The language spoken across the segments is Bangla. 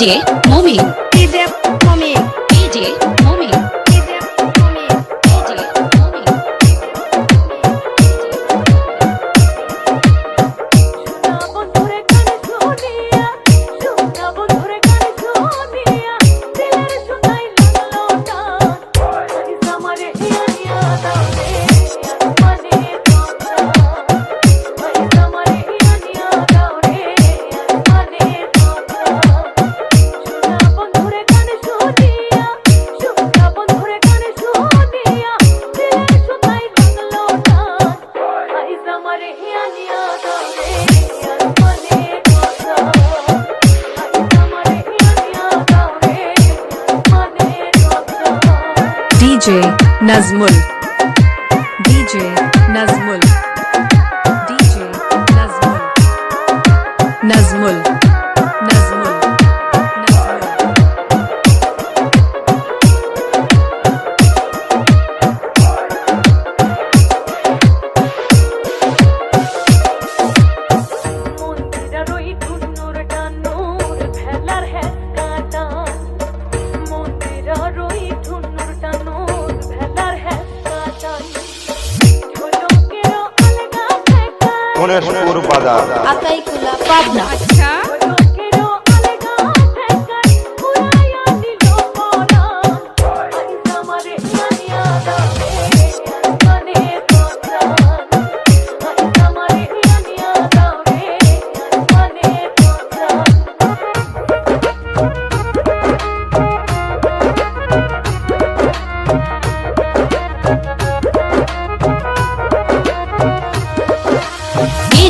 DJ Mommy. DJ Mommy. DJ Nazmul DJ Nazmul Ganeshpur বাজার আতাইকুলা thank you আচ্ছা,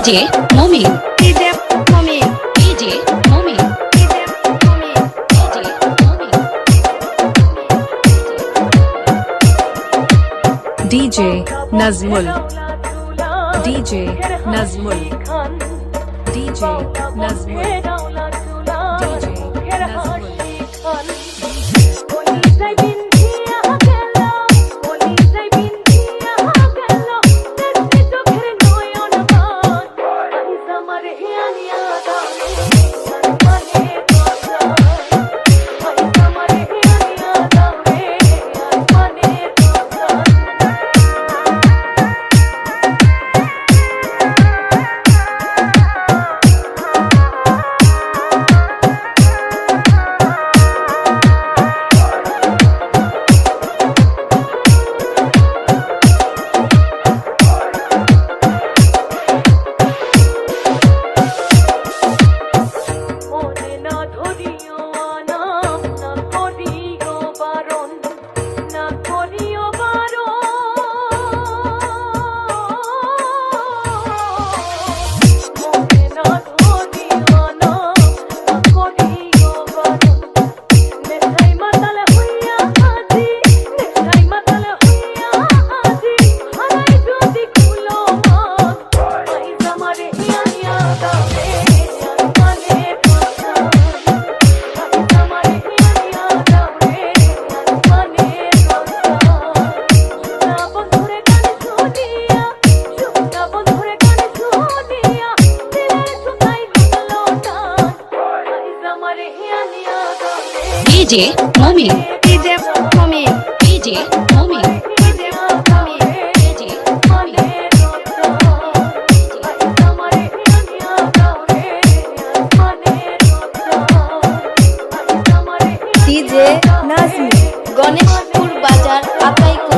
DJ Mommy. DJ Mommy. DJ Mommy. DJ Nazmul. DJ Nazmul. DJ Nazmul. DJ Momin DJ Momin DJ Momin DJ Nazmi Ganeshpur বাজার আপাই